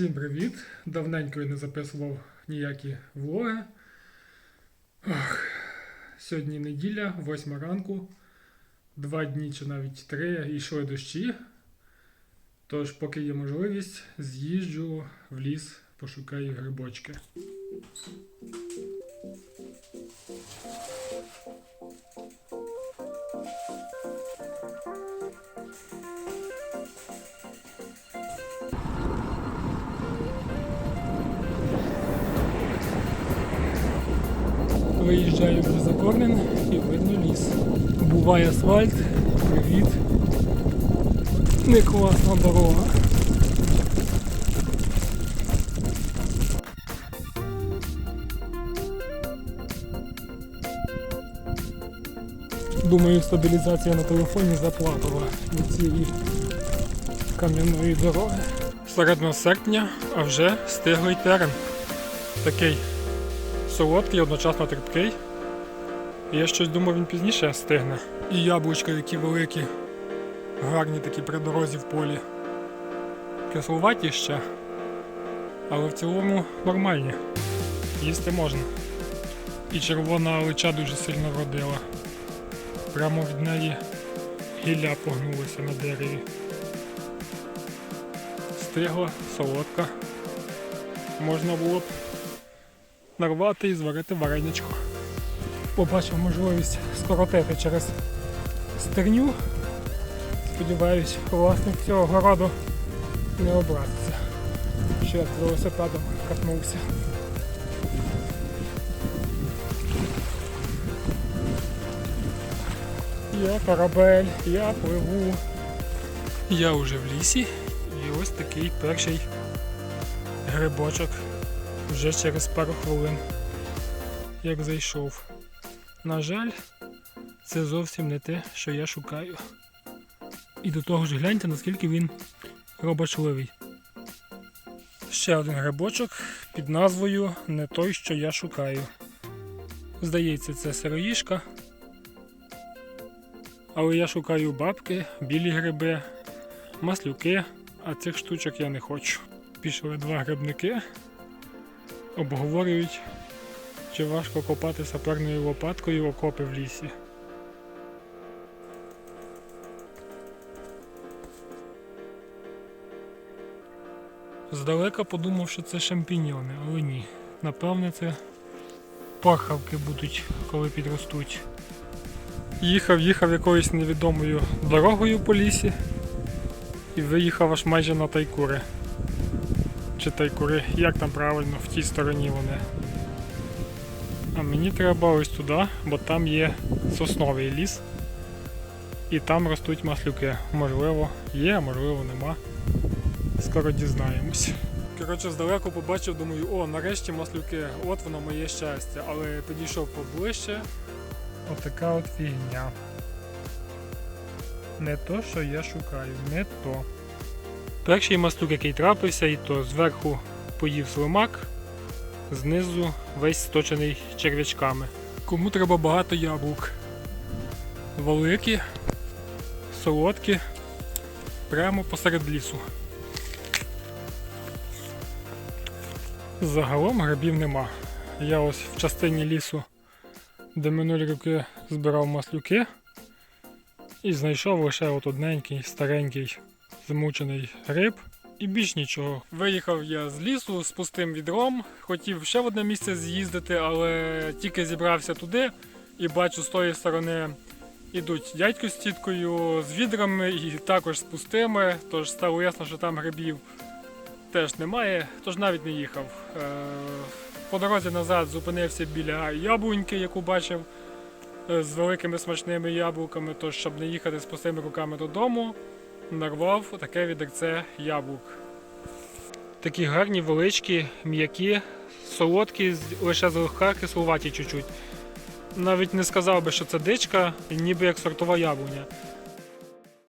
Всім привіт! Давненько я не записував ніякі влоги. Ох, сьогодні неділя, 8 ранку. Два дні чи навіть три йшли дощі. Тож, поки є можливість, з'їжджу в ліс, пошукаю грибочки. Виїжджаю вже за Корнен і видно ліс. Буває асфальт, привіт. Не класна дорога. Думаю, стабілізація на телефоні заплатила від цієї кам'яної дороги. Середина серпня, а вже стиглий терен. Такий солодкий, одночасно терпкий. Я щось думав, він пізніше стигне. І яблучка які великі, гарні такі при дорозі в полі. Кисловаті ще, але в цілому нормальні. Їсти можна. І червона алича дуже сильно вродила. Прямо від неї гілля погнулося на дереві. Стигла, солодка. Можна було б нарвати і зварити вареничко. Побачив можливість скоротити через стерню. Сподіваюсь, власник цього городу не образиться, що я велосипедом катнувся. Я корабель, я пливу. Я вже в лісі і ось такий перший грибочок вже через пару хвилин, як зайшов. На жаль, це зовсім не те, що я шукаю. І до того ж гляньте, наскільки він робочливий. Ще один грибочок під назвою Не той, що я шукаю. Здається, це сироїшка. Але я шукаю бабки, білі гриби, маслюки, а цих штучок я не хочу. Пішли два грибники обговорюють, чи важко копати саперною лопаткою окопи в лісі. Здалека подумав, що це шампіньйони, але ні. Напевне, це пахавки будуть, коли підростуть. Їхав, їхав якоюсь невідомою дорогою по лісі і виїхав аж майже на тайкури чи тайкури, як там правильно, в тій стороні вони. А мені треба ось туди, бо там є сосновий ліс. І там ростуть маслюки. Можливо, є, можливо нема. Скоро дізнаємось. Коротше, здалеку побачив, думаю, о, нарешті маслюки, от воно моє щастя. Але підійшов поближче. Отака от фігня. Не то, що я шукаю, не то. Перший маслюк, який трапився, і то зверху поїв слимак, знизу весь сточений черв'ячками. Кому треба багато яблук? Великі, солодкі, прямо посеред лісу. Загалом грибів нема. Я ось в частині лісу, де минулі роки збирав маслюки, і знайшов лише от одненький старенький змучений гриб і більш нічого. Виїхав я з лісу з пустим відром, хотів ще в одне місце з'їздити, але тільки зібрався туди. І бачу з тої сторони ідуть дядько з тіткою з відрами і також з пустими, тож стало ясно, що там грибів теж немає, тож навіть не їхав. Е, По дорозі назад зупинився біля яблуньки, яку бачив е, з великими смачними яблуками, тож щоб не їхати з пустими руками додому нарвав таке відерце яблук. Такі гарні, величкі, м'які, солодкі, лише злегка кислуваті чуть-чуть. Навіть не сказав би, що це дичка, ніби як сортова яблуня.